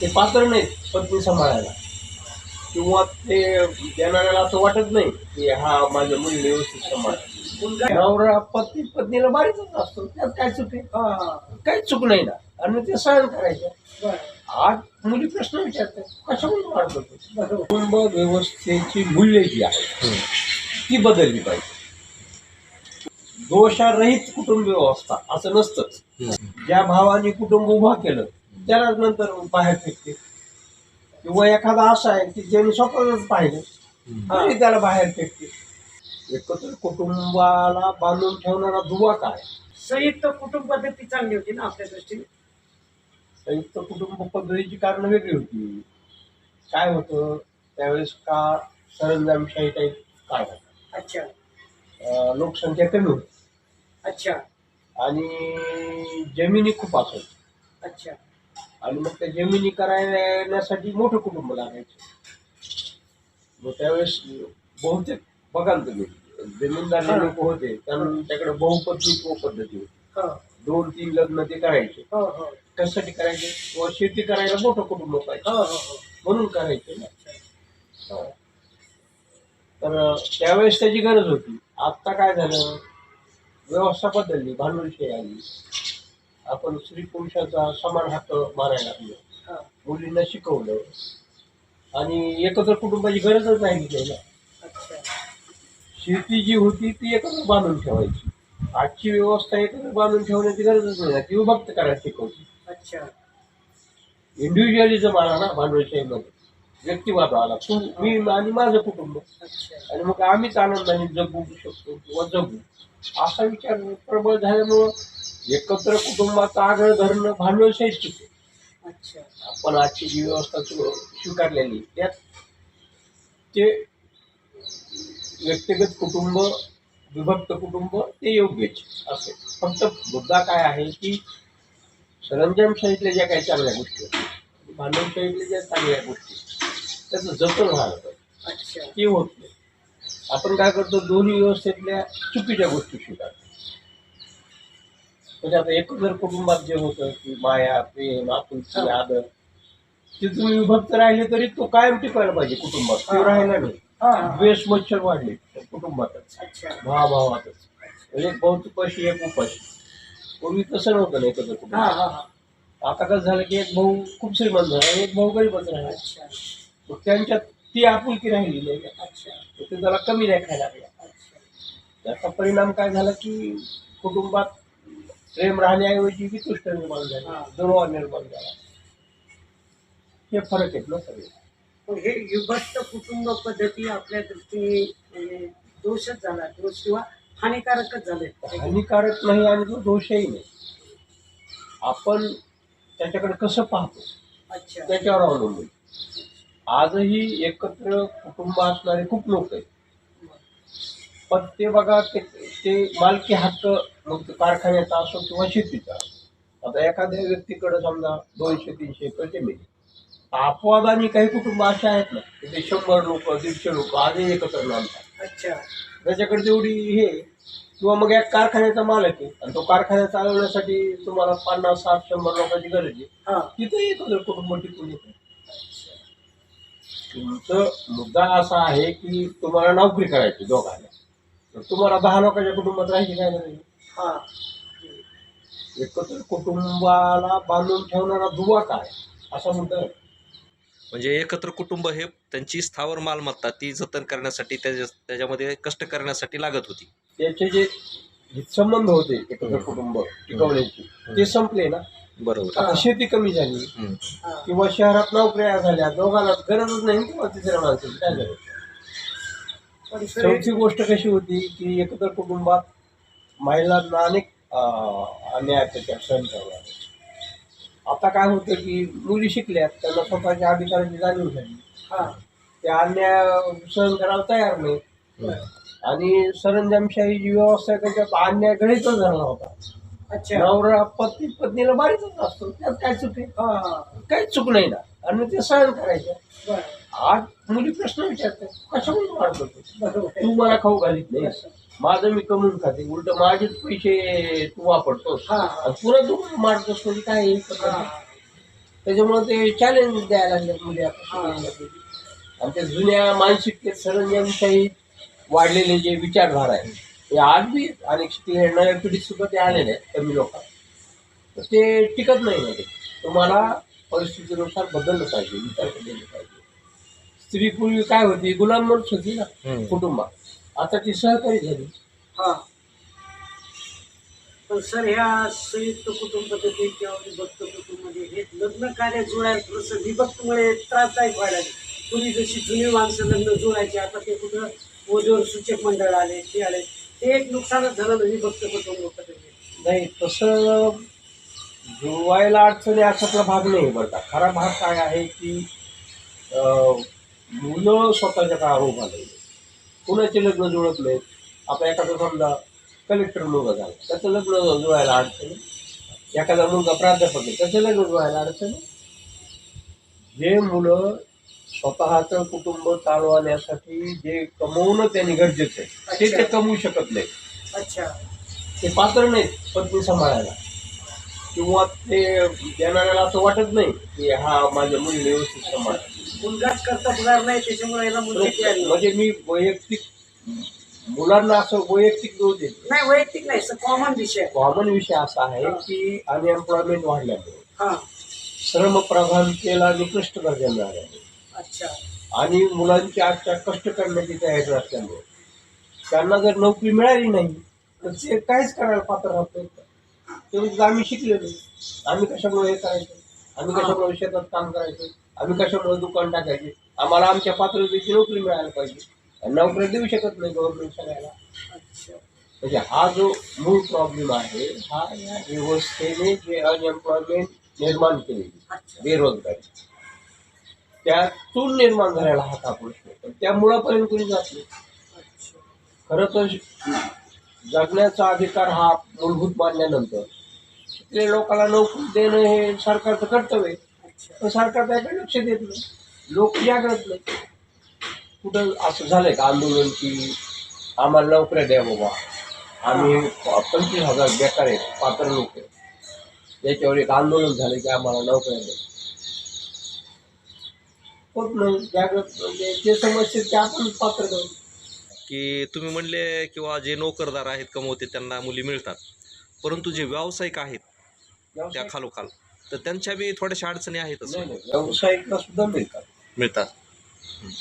ते पात्र नाहीत पत्नी सांभाळायला. किंवा ते देणाऱ्याला असं वाटत नाही की हा माझ्या मुलीने व्यवस्थित सांभाळ नवरा पत्नी पत्नीला बारीकच असतो त्यात काय चूक आहे? हा. काहीच चूक नाही ना. आणि ते सहन करायचं. आज मुली प्रश्न विचारतात कशामुळे वाढतो कुटुंब व्यवस्थेची मूल्य जी आहे ती बदलली पाहिजे. दोषारहित कुटुंब व्यवस्था असं नसतंच. ज्या भावाने कुटुंब उभा केलं त्यालाच नंतर बाहेर फेकते. किंवा एखादा असा आहे की ज्याने स्वतःच पाहिलं तरी त्याला बाहेर फेकते. एकत्र कुटुंबाला बांधून ठेवणारा दुवा काय? संयुक्त कुटुंब पद्धती चांगली होती ना आपल्या दृष्टीने? संयुक्त कुटुंब पद्धतीची कारण वेगळी होती. काय होतं? त्यावेळेस का सरंजामशाही टाईप काय होता? अच्छा. लोकसंख्या कमी होती. अच्छा. आणि जमिनी खूप असायच्या अच्छा. आणि मग त्या जमिनी करायण्यासाठी मोठं कुटुंब लागायचं. मग त्यावेळेस बहुतेक बघा ना तुम्ही जमीनदार लोक होते त्यांच्याकडे बहुपत्नीत्व पद्धती होती. हो. दोन तीन लग्न ते करायचे. कशासाठी करायचे? किंवा शेती करायला मोठं कुटुंब पाहिजे. म्हणून करायचे ना. तर त्यावेळेस त्याची गरज होती. आत्ता काय झालं? व्यवस्था बदलली भांडवलशाही आली. आपण स्त्री पुरुषाचा समान हक्क मानायला लागलो. मुलींना शिकवलं. आणि एकत्र कुटुंबाची गरजच नाही ना शेती जी होती ती एकत्र बांधून ठेवायची. आजची व्यवस्था एकत्र बांधून ठेवण्याची गरजच नाही. ती विभक्त करायला शिकवते अच्छा. इंडिव्हिज्युअलिझम आला ना भांडवलशाहीमध्ये व्यक्तिवाद आला तू मी आणि माझं कुटुंब. आणि मग आम्हीच आनंदाने जगू शकतो किंवा जगू. असा विचार प्रबळ झाल्यामुळं एकत्र कुटुंबाचं आगळ धरणं भांडवलशाहीच चुकते अच्छा. आपण आजची जी व्यवस्था स्वी- स्वीकारलेली त्यात ते व्यक्तिगत कुटुंब विभक्त कुटुंब ते योग्यच असे फक्त मुद्दा काय आहे की सरंजामशाहीतल्या ज्या काही चांगल्या गोष्टी आहेत भांडवलशाहीतल्या ज्या चांगल्या गोष्टी त्याचं जतन व्हायला पाहिजे. ते होत नाही. आपण काय करतो दोन्ही व्यवस्थेतल्या चुकीच्या गोष्टी स्वीकारतो म्हणजे आता एकत्र कुटुंबात जे होतं की माया प्रेम आपुलकी आदर ते तुम्ही विभक्त राहिले तरी तो कायम टिकायला पाहिजे कुटुंबात. तो राहिला नाही. द्वेष मच्छर वाढले कुटुंबातच. भावाभावातच. म्हणजे एक भाऊ तुपाशी एक उपाशी. पूर्वी तसं नव्हतं ना एकत्र कुटुंब. हा हा आता कसं झालं की एक भाऊ खूप श्रीमंत झाला एक भाऊ गरीबच राहिला. त्यांच्यात ती आपुलकी राहिली नाही का अच्छा. तर ते त्याला कमी लेखायला लागल्या त्याचा परिणाम काय झाला की कुटुंबात प्रेम राहण्याऐवजी वितुष्ट निर्माण झाला. दुर्वा निर्माण झाला. हे फरक आहेत ना सगळे. पण हे विभक्त कुटुंब पद्धती आपल्या दृष्टीने म्हणजे दोषच झाला. दोष किंवा हानिकारकच झाले. हानिकारक नाही आणि तो दोषही नाही. आपण त्याच्याकडे कसं पाहतो? अच्छा. त्याच्यावर अवलंबून. आजही एकत्र कुटुंब असणारे खूप लोक आहेत. पण ते बघा ते ते मालकी हक्क मग ते कारखान्याचा असो किंवा शेतीचा असो. आता एखाद्या व्यक्तीकडे समजा दोनशे तीनशे एकर जमीन. अपवादाने काही कुटुंब असे आहेत ना ते शंभर लोक दीडशे लोक आजही एकत्र नांदतात. अच्छा. त्याच्याकडे तेवढी हे किंवा मग एक कारखान्याचा मालक आहे आणि तो कारखाना चालवण्यासाठी तुम्हाला पन्नास साठ शंभर लोकांची गरज आहे. हा. तिथे एकत्र कुटुंब टिकून येतं. तुमचं मुद्दा असा आहे की तुम्हाला नोकरी करायची दोघांना. तर तुम्हाला दहा लोकांच्या कुटुंबात राहायची काय आहे? हा. एकत्र कुटुंबाला बांधून ठेवणारा दुवा काय? असा मुद्दा आहे. म्हणजे एकत्र कुटुंब हे त्यांची स्थावर मालमत्ता ती जतन करण्यासाठी त्याच्या त्याच्यामध्ये कष्ट करण्यासाठी लागत होती. त्याचे जे हितसंबंध होते एकत्र कुटुंब टिकवण्याचे ते संपले ना? बरोबर. आता शेती कमी झाली. हम्म. किंवा शहरात नोकऱ्या झाल्या दोघांना गरजच नाही किंवा तिसऱ्या माणसाची काय गरज पण सर चौथी गोष्ट कशी होती की एकत्र कुटुंबात महिलांना अनेक अं, अन्याय अत्याचार सहन करावे लागले. आता काय होतं की मुली शिकल्यात त्यांना स्वतःच्या अधिकाराची जाणीव झाली. हा. त्या अन्याय सहन करायला तयार नाही. आणि सरंजामशाही जी व्यवस्था आहे त्याच्यात अन्याय गणितच झाला होता. अच्छा. नवरा पत्नी पत्नीला बारीकच असतो त्यात काय चूक काहीच चूक नाही ना. आणि ते सहन करायचं. आज मुली प्रश्न विचारतात. कशामुळे वाढतो बरोबर. आहे. तू मला खाऊ घालीत नाही. माझं मी कमवून खाते. उलट माझेच पैसे तू वापरतोस. हा. पुन्हा तू मारतोस म्हणजे काय? हा. तर त्याच्यामुळे ते चॅलेंज द्यायला लागले मुली आणि ते जुन्या मानसिकतेत सरंजामशाही वाढलेले जे विचारधारा आहे. आज बी अनेक शिकले नव्या पिढीत सुद्धा ते आलेले आहेत कमी लोक तर ते टिकत नाही ते तुम्हाला परिस्थितीनुसार बदललं पाहिजे विचार केले पाहिजे. स्त्री पूर्वी काय होती गुलाम म्हणून होती ना. कुटुंबात. आता ती सहकारी झाली. हा. पण सर ह्या संयुक्त कुटुंब पद्धती किंवा विभक्त कुटुंबमध्ये हे लग्न कार्य जुळायला थोडंसं विभक्तमुळे त्रासदायक व्हायला. पूर्वी जशी जुनी माणसं लग्न जुळायची आता ते कुठं ओझोर सूचक मंडळ आले ते आले. ते एक नुकसानच झालं ही विभक्त कुटुंब नाही तसं जुळवायला अडचणी अशातला भाग नाही बरं का. खरा भाग काय आहे की मुलं स्वतःच्या काळावर उभा नाही कुणाचे लग्न जुळत नाहीत? आता एखादा समजा कलेक्टर मुलगा झाला त्याचं लग्न जुळायला अडचणी? एखादा मुलगा प्राध्यापक आहे त्याचं लग्न जुळायला अडचणी? जे मुलं स्वतःचं कुटुंब चालवण्यासाठी जे कमवणं त्यांनी गरजेचं आहे ते ते कमवू शकत नाही. अच्छा. ते पात्र नाहीत पत्नी सांभाळायला. किंवा ते देणाऱ्याला असं वाटत नाही की हा माझ्या मुलीने व्यवस्थित सांभाळ मुलगाच करता होणार नाही त्याच्यामुळे याला मुलगी. म्हणजे मी वैयक्तिक मुलांना असं वैयक्तिक दोष देतो नाही. वैयक्तिक नाही सर कॉमन विषय आहे. कॉमन विषय असा आहे की अनएम्प्लॉयमेंट वाढल्यामुळे हा. श्रमप्रधानतेला निकृष्ट दर्जा मिळाल्यामुळे अच्छा आणि मुलांची आजच्या कष्ट करण्याची तयारी असल्यामुळे. त्यांना जर नोकरी मिळाली नाही तर ते काहीच करायला पात्र राहत नाही. ते म्हणजे आम्ही शिकलेलो. आम्ही कशामुळे हे करायचं? आम्ही कशामुळे शेतात काम करायचं? आम्ही कशामुळे दुकान टाकायचे? आम्हाला आमच्या पात्रतेची नोकरी मिळायला पाहिजे. नोकरी देऊ शकत नाही गव्हर्नमेंट सगळ्याला. म्हणजे हा जो मूळ प्रॉब्लेम आहे हा या व्यवस्थेने जे अनएम्प्लॉयमेंट निर्माण केलेली बेरोजगारी. त्यातून निर्माण झालेला हा का प्रश्न त्या मुळापर्यंत कुणी जात नाही. खरं तर जगण्याचा अधिकार हा मूलभूत मानल्यानंतर शिकलेल्या लोकांना नोकरी देणं हे सरकारचं कर्तव्य आहे. पण सरकार त्याकडे लक्ष देत नाही. लोक जागृत नाही. कुठं असं झालंय का आंदोलन की आम्हाला नोकऱ्या द्या बाबा. आम्ही पंचवीस हजार बेकार आहेत पात्र लोक आहेत. त्याच्यावर एक आंदोलन झालं की आम्हाला नोकऱ्या द्या. होत नाही जागृत म्हणजे जे समस्या ते आपण पात्र करू की तुम्ही म्हणले किंवा जे नोकरदार आहेत कमवते त्यांना मुली मिळतात. परंतु जे व्यावसायिक आहेत त्या व्यावसायिक- खालोखाल. तर त्यांच्या बी थोड्याशा अडचणी आहेतच नाही, नाही, व्यावसायिकला सुद्धा मिळतात. मिळतात.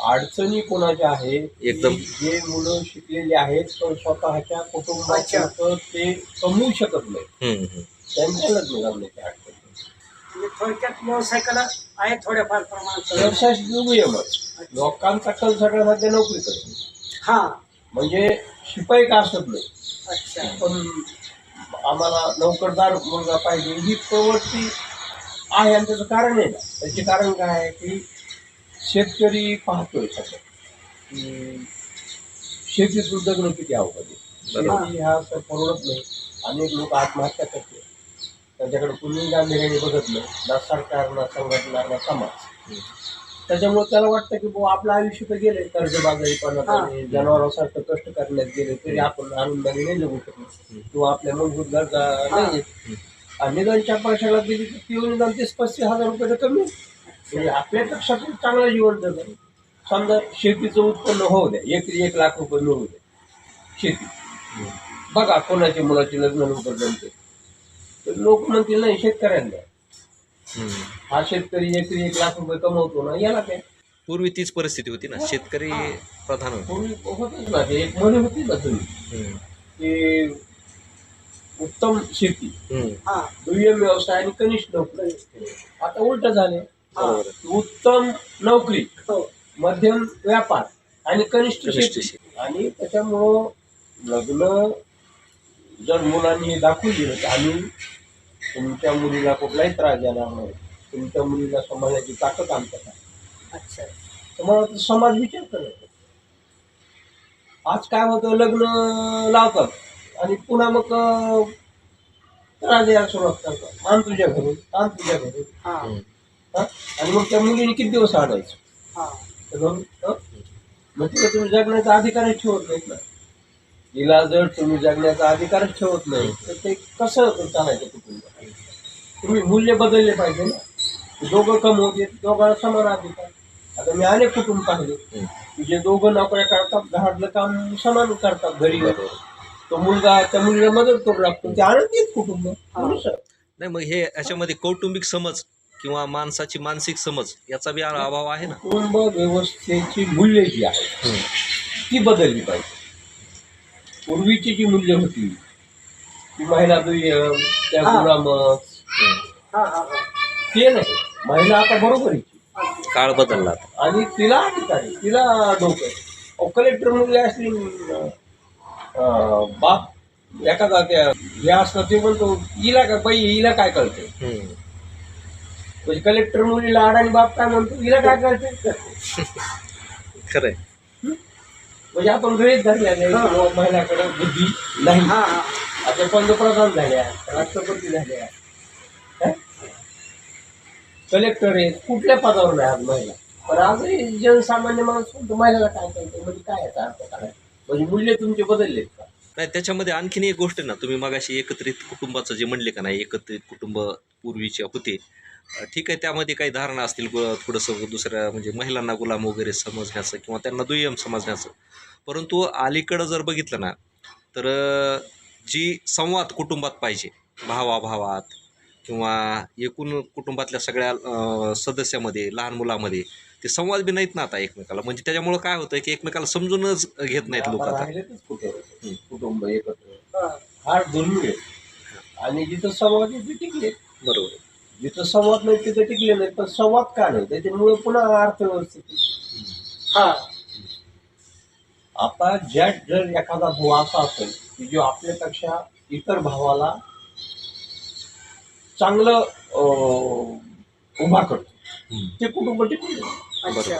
अडचणी कोणाच्या आहेत? एकदम. जे मुलं शिकलेली आहेत पण स्वतःच्या कुटुंबाचं ते कमवू शकत नाही हम्म, हम्म. त्यांच्या लग्न घालण्याची अडचण. म्हणजे थोडक्यात व्यावसायिकाला आहे थोड्याफार प्रमाणात. व्यवसाय लोकांचा कल सगळा सध्या नोकरी करतो हा. म्हणजे शिपाई का असत नाही अच्छा. पण आम्हाला नोकरदार मुलगा पाहिजे ही प्रवृत्ती आहे आणि त्याचं कारण आहे. ना त्याचे कारण काय आहे की शेतकरी पाहतोय की शेतीतून जगणं किती अवघड आहे. हा. असं परवडत नाही. अनेक लोक आत्महत्या करते त्यांच्याकडे कुणी गांभीर्याने बघत नाही ना सरकार ना संघटना ना समाज. त्याच्यामुळे त्याला वाटतं की बुवा आपलं आयुष्य तर गेले कर्जबाजारीपणात आणि जनावरांसारखं कष्ट करण्यात गेले तरी आपण आनंदाने नाही जगू शकलो किंवा आपल्या मूलभूत गरजा नाही. आणि निदान चार पैशाला दिली तर ती निदान तीस पस्तीस हजार रुपये तर कमी. म्हणजे आपल्यापेक्षा पण चांगलं जीवन जगत समजा शेतीचं उत्पन्न होऊ द्या. एकरी एक लाख रुपये मिळू द्या. शेती. बघा कोणाच्या मुलाचे लग्न लवकर जमते. लोक म्हणतील नाही शेतकऱ्यांना. हा शेतकरी एकरी एक लाख रुपये कमवतो ना याला काय? पूर्वी तीच परिस्थिती होती ना. शेतकरी प्रधान होते. पूर्वी होतच ना ते एक म्हणे होती ना तुम्ही. की उत्तम शेती. हा. दुय्यम व्यवसाय आणि कनिष्ठ नोकरी. आता उलट झाले. उत्तम नोकरी हो. मध्यम व्यापार आणि कनिष्ठ शेती. आणि त्याच्यामुळं लग्न जर मुलांनी दाखवून दिलं तर आम्ही तुमच्या मुलीला कुठलाही त्रास नाही तुमच्या मुलीला समाजाची ताकद आहे. अच्छा. वाटतं समाज विचार करत आज काय होतं लग्न लावतात आणि पुन्हा मग त्रास द्यायला सुरुवात करतात. आण तुझ्या घरून आण तुझ्या घरून? आणि मग त्या मुलीने किती दिवस आणायचं? हा. मग? मग तिला तुम्ही जगण्याचा अधिकारच ठेवत नाहीत ना. तिला जर तुम्ही जगण्याचा अधिकारच ठेवत नाही तर ते कसं चालायचं कुटुंब? तुम्ही मूल्य बदलले पाहिजे ना. दोघं कमवते दोघांना समान अधिकार. आता मी अनेक कुटुंब पाहिले. जे दोघं नोकऱ्या करतात घरातलं काम समान करतात घरी. तो मुलगा त्या मुलीला मदत करू लागतो. ते आनंदी आहेत कुटुंब. पुरुष. नाही मग हे याच्यामध्ये कौटुंबिक समज किंवा माणसाची मानसिक समज याचा बी अभाव आहे ना? कुटुंब व्यवस्थेची मूल्य जी आहेत ती बदलली पाहिजे. पूर्वीची जी मूल्य होती ती महिला दुय्यम त्या हा. हा हा हा ते नाही महिला आता बरोबर आहे अगदी. काळ बदलला आता. आणि तिला अधिकार तिला डोकं. अहो कलेक्टर मुलगी असली अं, बाप एखादा त्या हे असलं ते म्हणतो हिला काय बाई हिला काय कळते हम्म. म्हणजे कलेक्टर मुलीला आड आणि बाप काय म्हणतो हिला काय कळते खरंय म्हणजे आपण गृहित बाबा महिलाकडे बुद्धी नाही. हा. आता पंतप्रधान झाल्या राष्ट्रपती झाल्या हं? कलेक्टर आहेत कुठल्या पदावर नाही आज महिला? पण आजही जनसामान्य माणूस म्हणतो महिलाला काय कळतं म्हणजे काय याचा अर्थ काय? म्हणजे मूल्य तुमचे बदललेत का? नाही त्याच्यामध्ये आणखीन एक गोष्ट आहे ना तुम्ही मगाशी एकत्रित कुटुंबाचं जे म्हणले का नाही एकत्रित कुटुंब पूर्वीचे होते ठीक आहे त्यामध्ये काही धारणा असतील ग- थोडंसं दुसऱ्या म्हणजे महिलांना गुलाम वगैरे समजण्याचं किंवा त्यांना दुय्यम समजण्याचं. परंतु अलीकडं जर बघितलं ना तर जी संवाद कुटुंबात पाहिजे भावाभावात किंवा एकूण कुटुंबातल्या सगळ्या सदस्यामध्ये लहान मुलामध्ये ते संवाद बी नाहीत ना आता एकमेकाला. म्हणजे त्याच्यामुळं काय होतं की एकमेकाला समजूनच घेत नाहीत लोक आता कुटुंब एकत्र. आणि जिथं संवाद टिकले. बरोबर. जिथं संवाद नाही तिथे टिकले नाही पण संवाद का नाही? त्याच्यामुळे पुन्हा अर्थव्यवस्थेत हा. आता ज्या जर एखादा भाऊ असा असेल की जो आपल्यापेक्षा इतर भावाला चांगलं अं, उभा करतो. ते कुटुंब टिकून अच्छा.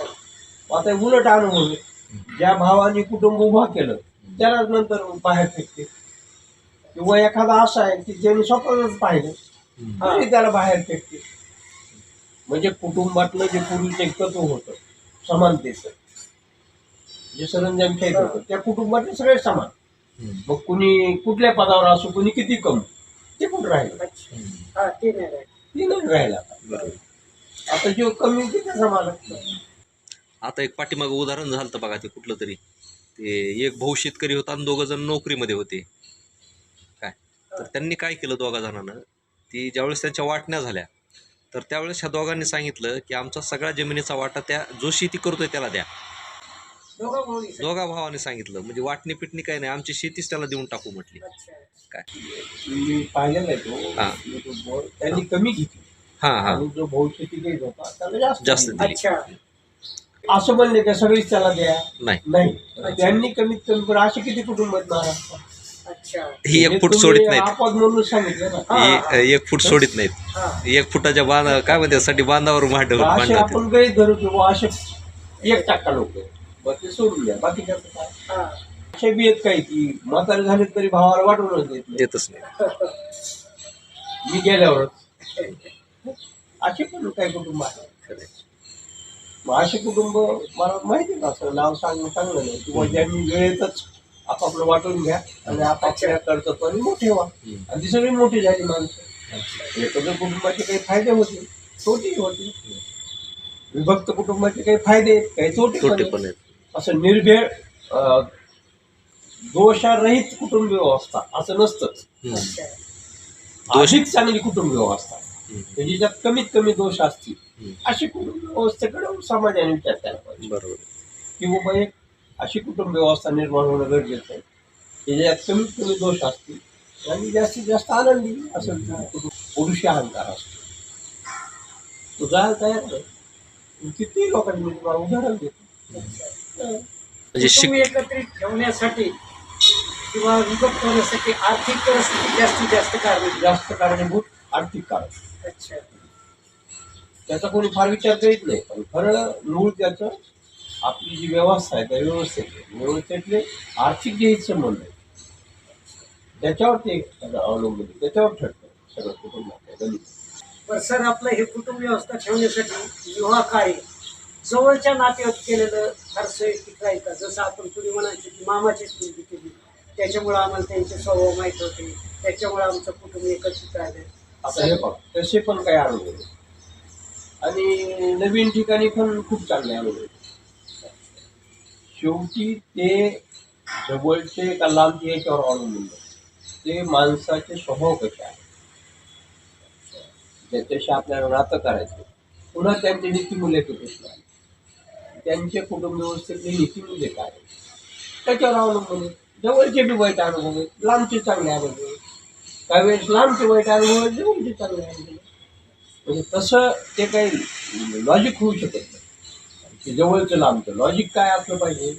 आता उलट अनुभव. ज्या भावाने कुटुंब उभा केलं त्यालाच नंतर बाहेर फेकते किंवा एखादा असा आहे की ज्याने स्वतःच पाहिलं तरी त्याला बाहेर फेकते. म्हणजे कुटुंबातलं जे पूर्वीचं एक तत्व होतं समानतेचं जे सरंजाम खेळ होतं त्या कुटुंबातले सगळे समान. मग कुणी कुठल्या पदावर असो कुणी किती कम ते कुठं राहिलं. अच्छा. हा. ते नाही राहिलं. आता. बरोबर. आता जो कमी ते त्याचा मालक आता एक पाठीमागं उदाहरण झालं बघा ते कुठलं तरी. ते एक भाऊ शेतकरी होता आणि दोघं जण नोकरीमध्ये होते. काय? तर त्यांनी काय केलं दोघा जणांनं ती ज्यावेळेस त्यांच्या वाटण्या झाल्या तर त्यावेळेस ह्या दोघांनी सांगितलं की आमचा सगळा जमिनीचा वाटा त्या जो शेती करतोय त्याला द्या. दोघं भावाने सांगितलं. म्हणजे वाटणी पिटणी काही नाही आमची शेतीच त्याला देऊन टाकू म्हटली. काय? मी पाहिलेला आहे हा. तो युट्यूबवर. त्यांनी कमी घेतली. हां हां. आणि जो भविष्याची काही होता त्याला जास्त दिली. असं म्हणले का सगळीच त्याला द्या? नाही. नाही. त्यांनी कमीत कमी पण असे किती कुटुंब आहेत महाराष्ट्रात? अच्छा ही एक फूट सोडित नाहीत. हा, एक फूट सोडित नाहीत. एक फुटाच्या बांध काय म्हणते साठी बांधावर मांड आपण काही धरू किंवा असे एक टक्का लोक. ते सोडून द्या. बाकी हा. बी आहेत काही की म्हातारे झाले तरी भावाला वाटूनच देत नाही. देतच नाही. मी गेल्यावरच. असे पण काही कुटुंब खरंय. मग असे कुटुंब मला माहिती आहे असं नाव सांगणं चांगलं नाही. किंवा ज्यांनी वेळेतच आपापलं वाटून घ्या. आणि आपापल्या कर्तव्याने मोठे व्हा. आणि ती सगळी मोठी झाली माणसं. एकत्र कुटुंबाचे काही फायदे होते तोटे होते. विभक्त कुटुंबाचे काही फायदे आहेत, काही तोटे पण आहेत. पण असं निर्भेळ अं, दोषारहित कुटुंब व्यवस्था असं नसतंच. हम्म. अच्छा. दोष- अधिक चांगली कुटुंब व्यवस्था. म्हणजे ज्यात कमीत कमी दोष असतील. अशी कुटुंब व्यवस्थेकडे समाजाने विचार केला पाहिजे. बरोबर. की बाबा एक अशी कुटुंब व्यवस्था निर्माण होणं गरजेचं आहे. की ज्यात कमीत कमी दोष असतील आणि जास्तीत जास्त आनंदी कुटुंब पुरुषी अहंकार असतो. तो जायला तयार नाही किती लोकांनी मी तुम्हाला उदाहरण देतो. हं. म्हणजे एकत्रित ठेवण्यासाठी किंवा विभक्त होण्यासाठी आर्थिक परिस्थिती जास्तीत जास्त कारणीभूत जास्त कारणीभूत. आर्थिक कारण. अच्छा. त्याचा कोणी फार विचार करीत नाही पण खरं मूळ त्याचं आपली जी व्यवस्था आहे त्या व्यवस्थेत व्यवस्थेतले आर्थिक जे संबंध आहे त्याच्यावर ते अवलंबून. त्याच्यावर ठरतं सगळं कुटुंब. पण सर आपलं हे कुटुंब व्यवस्था ठेवण्यासाठी विवाह कार्य जवळच्या नातेवाईक केलेलं फार सोयीस्कर आहे का? जसं आपण पूर्वी म्हणायचं की मामाचीच मुलगी केली. त्याच्यामुळं आम्हाला त्यांचे स्वभाव माहीत होते. त्याच्यामुळे आमचं कुटुंब एकत्रित राहिलं आता हे बघ तसे पण काही अनुभव. आणि नवीन ठिकाणी पण खूप चांगले अनुभव शेवटी ते जवळचे का लांबचे याच्यावर अवलंबून ते माणसाचे स्वभाव कसे आहे ज्याच्याशी आपल्याला नातं करायचं. पुन्हा त्यांचे नीतिमूल्य प्रश्न आहे त्यांचे कुटुंब व्यवस्थेतले नीतिमूल्य काय त्याच्यावर अवलंबून जवळचे बी वाईट अनुभव आहेत. लांबचे चांगले अनुभव आहेत. काही वेळेस लांबचे वाईट अनुभव आहेत जवळचे चांगले अनुभव म्हणजे तसं ते काही लॉजिक होऊ शकत नाही. की जवळचं लांबचं लॉजिक काय असलं पाहिजे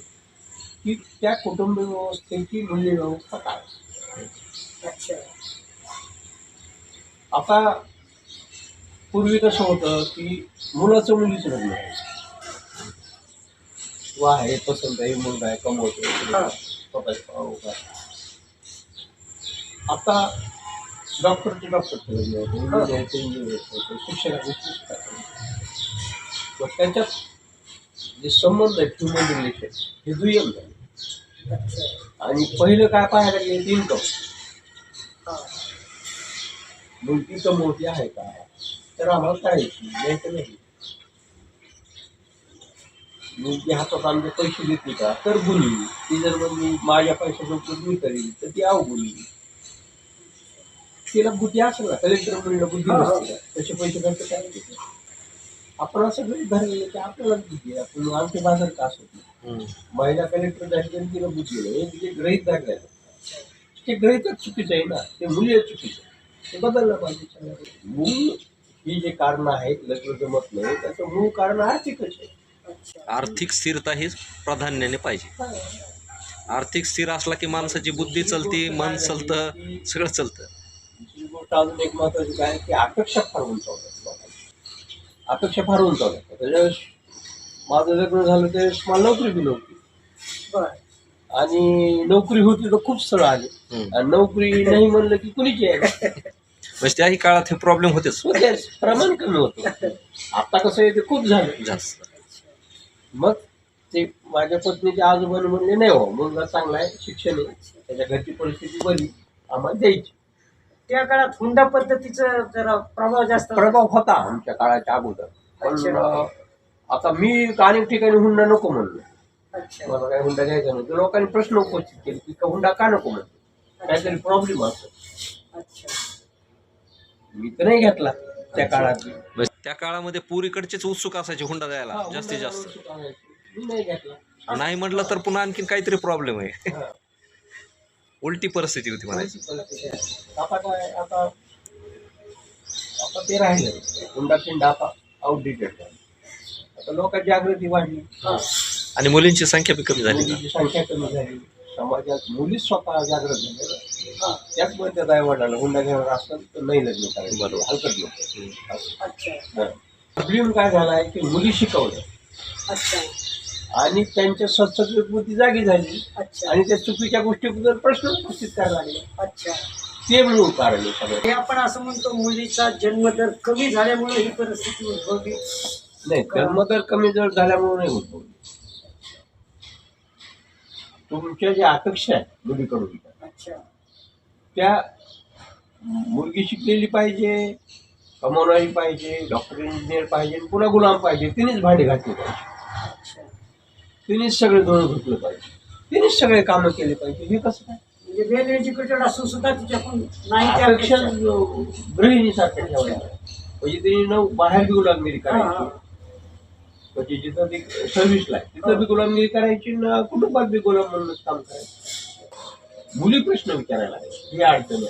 की त्या कुटुंब व्यवस्थेची मूल्य व्यवस्था काय अच्छा आता पूर्वी कसं होतं की मुलाचं मुलीच लग्न. वा आहे पसंत आहे मुलगा आहे कमवतो हा. स्वतःचा. आता डॉक्टरचे डॉक्टरचे लग्न होते इंजिनियर होते शिक्षक. मग त्याच्यात जे संबंध आहेत ह्युमन रिलेशन हे दुय्यम झाले. आणि पहिलं काय पाहायला गेले इन्कम मुलगी कमवती आहे का? तर आम्हाला करायची नाही नाही. मुलगी हातात आमचे पैसे देते का तर बोली ती जर म्हणजे माझ्या पैशाचं मी करील तर ती अवघुली तिला बुद्धी असेल ना? कलेक्टर म्हणलं बुद्धी. नसते तसे पैसे खर्च काय आपण असं गरीब धरलेलं की बुद्धी आहे आपण आमचे बाजार का हम्म. महिला कलेक्टर झाली तरी तिला बुद्धी नाही हे जे ग्रहित धरलेलं ते गृहितच चुकीचं आहे ना. ते मूल्य चुकीचं आहे. ते बदललं पाहिजे सगळं. मूळ ही जे कारण आहेत लग्न जमत नाही त्याचं मूळ कारण आर्थिकच आहे. अच्छा. आर्थिक स्थिरता ही प्राधान्याने पाहिजे. आर्थिक स्थिर असला की माणसाची बुद्धी चलते मन चलतं सगळं चलतं. दुसरी गोष्ट अजून एक महत्वाची काय की अपेक्षा फार लोकांची अपेक्षा फार उंचावतात त्याच्यावेळेस माझं लग्न झालं त्यावेळेस मला नोकरी बी नव्हती. आणि नोकरी होती तर खूप स्थळ आले. आणि नोकरी नाही म्हणलं की कुणीच यायला म्हणजे त्याही काळात हे प्रॉब्लेम होतेच. होतेच. प्रमाण कमी होतं. आता कसं आहे ते खूप झालं. जास्त. मग ते माझ्या पत्नीच्या आजोबाने म्हणले नाही हो मुलगा चांगला आहे शिक्षण आहे. त्याच्या घरची परिस्थिती बरी आम्हाला द्यायची. त्या काळात हुंडा पद्धतीचा जरा प्रभाव जास्त प्रभाव होता आमच्या काळाच्या अगोदर. पण अच्छा. अं, आता मी अनेक ठिकाणी हुंडा नको म्हणलो. अच्छा. मला काय हुंडा घ्यायचा नाही. तर लोकांनी प्रश्न उपस्थित केले की का हुंडा का नको म्हणतो? काहीतरी प्रॉब्लेम असतो. अच्छा. मी तर नाही घेतला त्या काळात. त्या काळामध्ये पुरीकडचेच उत्सुक असायचे हुंडा द्यायला जास्तीत जास्त. मी नाही घेतला. नाही म्हटलं तर पुन्हा आणखीन काहीतरी प्रॉब्लेम आहे. हा. उलटी परिस्थिती होती म्हणायची. आता काय आता आता ते राहिलं. हुंडा फिंडा आता आउटडेटेड आता लोकांची जागृती वाढली. हा. आणि मुलींची संख्या बी कमी झाली मुलीची संख्या कमी झाली. समाजात मुलीच स्वतः जागृत झाल्या हा त्याचमुळे त्या आई वडिलांना हुंडा घेणार असतात तर नाही लग्न करायचं. बरोबर. हलकत हा. प्रॉब्लेम काय झाला आहे की मुली शिकवल्या अच्छा. आणि त्यांच्या बुद्धी जागी झाली. अच्छा. आणि त्या चुकीच्या गोष्टीबद्दल प्रश्न उपस्थित करायला लागले. अच्छा. ते मूळ कारण आहे सगळं. हे आपण असं म्हणतो मुलीचा जन्मदर कमी झाल्यामुळे ही परिस्थिती उद्भवली. नाही जन्मदर कमी जर झाल्यामुळे नाही उद्भवली. तुमच्या ज्या अपेक्षा आहेत मुलीकडून अच्छा. त्या मुलगी शिकलेली पाहिजे कमवणारी पाहिजे डॉक्टर इंजिनियर पाहिजे पुन्हा गुलाम पाहिजे तिनेच भांडे घातले पाहिजे. तिनेच सगळे धुणं धुतलं पाहिजे. तिनेच सगळे कामं केले पाहिजे. हे कसं काय? म्हणजे वेल एज्युकेटेड असून सुद्धा तिच्याकडून नाही त्या अपेक्षा म्हणजे तिने न बाहेर बी गुलामगिरी. करायची. म्हणजे जिथं ती सर्व्हिसला आहे तिथं बी गुलामगिरी करायची ना कुटुंबात बी गुलाम म्हणूनच काम करायचं. मुली प्रश्न विचारायला ही अडचणी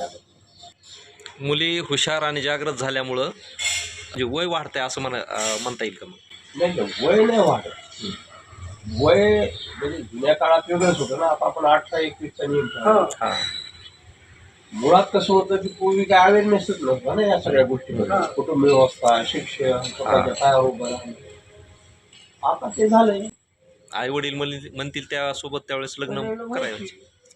मुली हुशार आणि जागृत झाल्यामुळं म्हणजे वय वाढतंय असं म्हणा म्हणता येईल का मग? नाही वय नाही वाढत. वय म्हणजे जुन्या काळात वेगळंच होतं ना. आता आपण अठरा एकवीसचा नियम मुळात कसं होतं की पूर्वी काय अवेअरनेसच नव्हता ना या सगळ्या गोष्टीमध्ये. कुटुंब व्यवस्था शिक्षण स्वतःच्या पायावर उभं राहणं. आता ते झालंय. आई वडील म्हणतील त्यासोबत त्यावेळेस लग्न करायचं.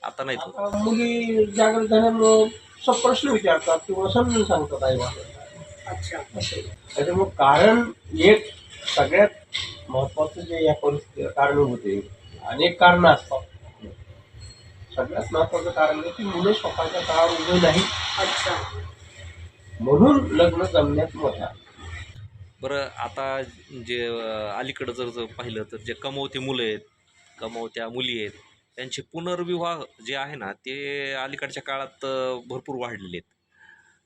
आता नाही मुली जागृत झाल्यामुळं सब प्रश्न विचारतात किंवा समजून सांगतात आई बाबा अच्छा त्याच्यामुळं कारण एक सगळ्यात महत्वाचं जे या परिस्थितीला कारणीभूत आहे अनेक कारणं असतात. सगळ्यात महत्वाचं कारण आहे की मुलं स्वतःच्या काळावर उभे नाही अच्छा. म्हणून लग्न जमण्यात मोठा. बरं आता जे अलीकडं जर जर पाहिलं तर जे कमवते मुलं आहेत कमवत्या मुली आहेत त्यांचे पुनर्विवाह जे आहे ना ते अलीकडच्या काळात भरपूर वाढलेले आहेत.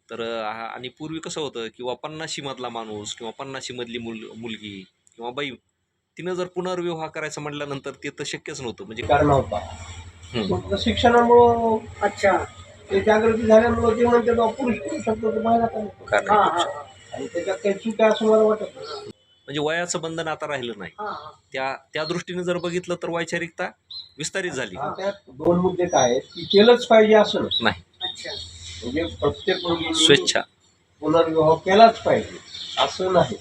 तर आणि पूर्वी कसं होतं किंवा पन्नाशीमधला माणूस किंवा पन्नाशीमधली मुल मुलगी किंवा बाई तिनं जर पुनर्विवाह करायचं म्हटल्यानंतर ते तर शक्यच नव्हतं म्हणजे कारण. फक्त शिक्षणामुळं अच्छा ते जागृती झाल्यामुळं ते म्हणते बा पुरुष करू शकतो तर महिला का नको? कारण हा हा. हा आणि त्याच्यात काही चूक आहे असं मला वाटत नाही. म्हणजे वयाचं बंधन आता राहिलं नाही. हा हा. त्या त्या दृष्टीने जर बघितलं तर वैचारिकता विस्तारित झाली. हा, त्यात दोन मुद्दे काय आहेत. की केलंच पाहिजे असं नाही. नाही. अच्छा. म्हणजे प्रत्येक मुलीने स्वेच्छा. पुनर्विवाह केलाच पाहिजे असं नाही.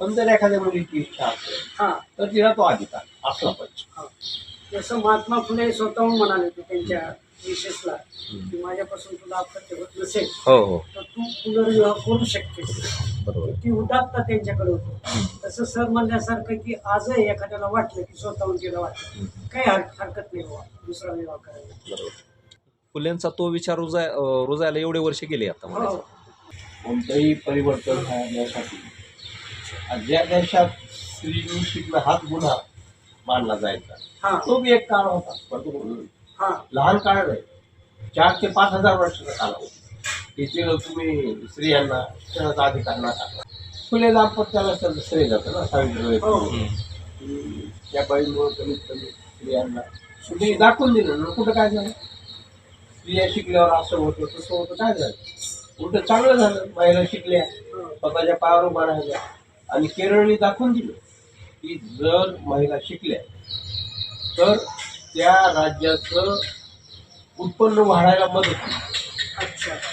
पण जर एखाद्या मुलीची इच्छा असेल हा. तर तिला तो अधिकार असला पाहिजे. हा. जसं महात्मा फुले स्वतःहून म्हणाले होते त्यांच्या हम्म. की माझ्यापासून तुला अपत्य होत नसेल हो हो. तर तू पुनर्विवाह करू शकतेस. बरोबर. ती उदात्ता त्यांच्याकडे होती. तसं सर म्हणण्यासारखं की आजही एखाद्याला वाटलं की स्वतःहून तिला वाटलं. काही हर हरकत नाही बाबा दुसरा विवाह करायला. बरोबर. फुलेंचा तो विचार रुजाय अं, रुजायला एवढे वर्ष गेले आता हो. कोणतंही परिवर्तन होण्यासाठी ज्या देशात स्त्रीनी शिकणं हाच गुन्हा मानला जायचा. हा. तो बी एक काळ होता पण तो हा. लहान काळ नाही. चार ते पाच हजार वर्षाचा कालावधी तिथे तुम्ही स्त्रियांना शिक्षणाचा अधिकार ना टाकला. फुले दाम्पत्याला तर श्रेय जातं ना सावित्रीबाई हो. त्या बाईमुळे कमीत कमी स्त्रियांना तुम्ही दाखवून दिलं ना कुठं काय झालं? स्त्रिया शिकल्यावर असं होतं तसं होतं काय झालं? उलट चांगलं झालं महिला शिकल्या. स्वतःच्या पायावर उभा राहिल्या. आणि केरळने दाखवून दिलं की जर महिला शिकल्या तर त्या राज्याचं उत्पन्न वाढायला मदत होईल.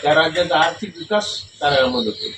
त्या राज्याचा आर्थिक विकास करायला मदत होईल.